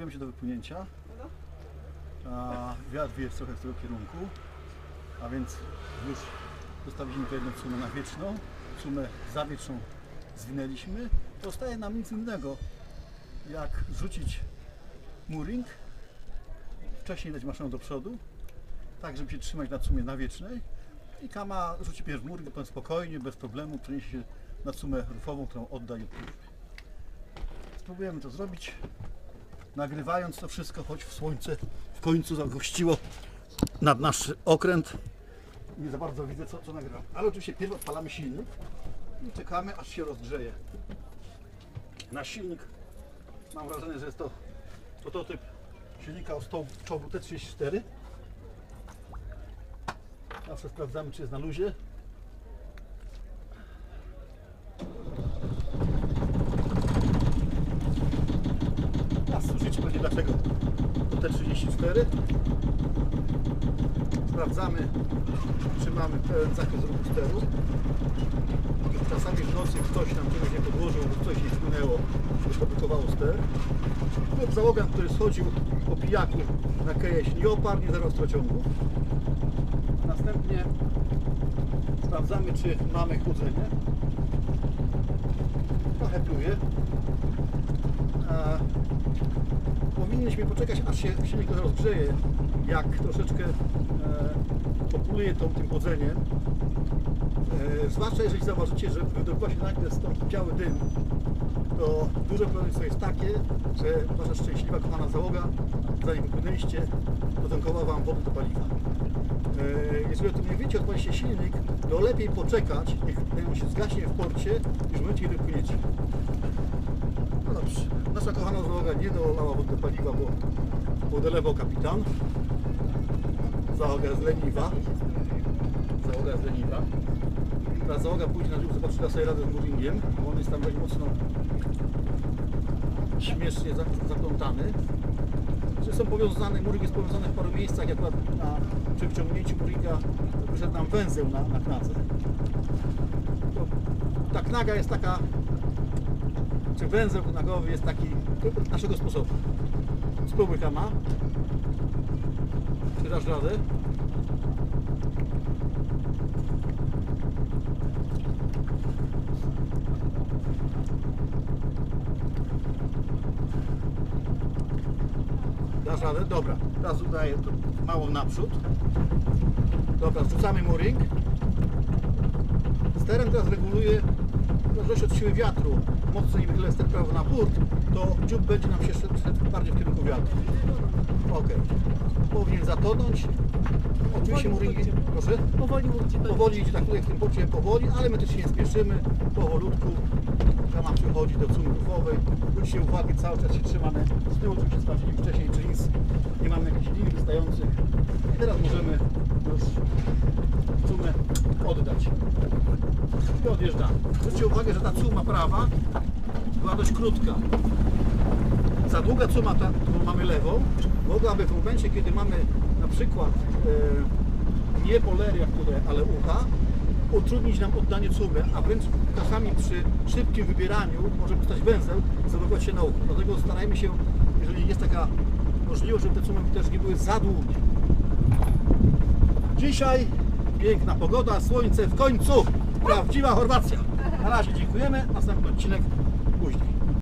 przygotowujemy się do wypłynięcia. A wiatr wieje trochę w tego kierunku, a więc już zostawiliśmy tę jedną sumę na wieczną, sumę zawietrzną zwinęliśmy. Zostaje nam nic innego, jak zrzucić mooring, wcześniej dać maszynę do przodu, tak żeby się trzymać na sumie na wiecznej i kama rzuci pierw mooring, potem spokojnie, bez problemu przeniesie się na sumę rufową, którą odda. Spróbujemy to zrobić, nagrywając to wszystko, choć w słońce w końcu zagościło nad nasz okręt. Nie za bardzo widzę, co, co nagrywam. Ale oczywiście pierw odpalamy silnik i czekamy, aż się rozgrzeje. Nasz silnik, mam wrażenie, że jest to prototyp silnika o czołgu T34. Zawsze sprawdzamy, czy jest na luzie. Pewnie dlaczego to T34. Sprawdzamy, czy mamy pełen zakres ruchu steru. Czasami w nocy ktoś nam czegoś nie podłożył, lub coś nie wpłynęło, zablokowało ster. Lub załogan, który schodził po pijaku na kejeś nie oparł, nie zerwał strociągu. Następnie sprawdzamy, czy mamy chłodzenie. Trochę pluje. Powinniśmy poczekać, aż się silnik rozgrzeje. Jak troszeczkę e, populuje tą, tym chłodzeniem. E, zwłaszcza jeżeli zauważycie, że wydobywa się nagle stąd biały dym, to duże prawdopodobieństwo jest takie, że wasza szczęśliwa, kochana załoga, zanim wypłynęliście, dotankowała wam wodę do paliwa. E, Jeżeli o tym nie wiecie, odpaliście silnik, to lepiej poczekać, niech on się zgaśnie w porcie, niż w momencie, kiedy płyniecie. Dobrze. Nasza kochana załoga nie dolała wody paliwa, bo podelewał kapitan. Załoga jest leniwa. Załoga jest leniwa. Ta załoga pójdzie na dół, zobaczy, da sobie radę z mooringiem, bo on jest tam dość mocno śmiesznie za- zaplątany. Że są powiązane, mooring jest powiązany w paru miejscach, jak na, przy wciągnięciu mooringa wyszedł nam węzeł na, na knadze. Ta knaga jest taka czy węzeł nagowy jest taki naszego sposobu. Spróbuj kama. Czy dasz radę? Dasz radę? Dobra. Teraz udaję to mało naprzód. Dobra, zrzucamy mooring. Sterem teraz reguluję zależności od siły wiatru. Mocniej wychylę ster prawo na burt, to dziób będzie nam się szedł, bardziej w kierunku wiatru. Ok. Powinien zatonąć. Oczywiście mooringi, proszę. Powoli mówcie. Powoli idzie tak jak w tym porcie, powoli, ale my też się nie spieszymy, powolutku. Kama przychodzi do cumy ruchowej. Zwróćcie uwagę, cały czas się trzymamy z tyłu, oczywiście sprawdzili wcześniej, czy nic, nie mamy jakichś linii wystających. I teraz możemy już cumę oddać. I odjeżdżamy. Zwróćcie uwagę, że ta cuma prawa była dość krótka. Za długa cuma, ta, którą mamy lewą, mogłaby w momencie, kiedy mamy na przykład e, nie poleria, które, ale ucha, utrudnić nam oddanie cumy, a wręcz czasami przy szybkim wybieraniu może powstać węzeł, zablokować się na uchu. Dlatego starajmy się, jeżeli jest taka możliwość, żeby te cumy też nie były za długie. Dzisiaj piękna pogoda, słońce w końcu, prawdziwa Chorwacja. Na razie dziękujemy, następny odcinek.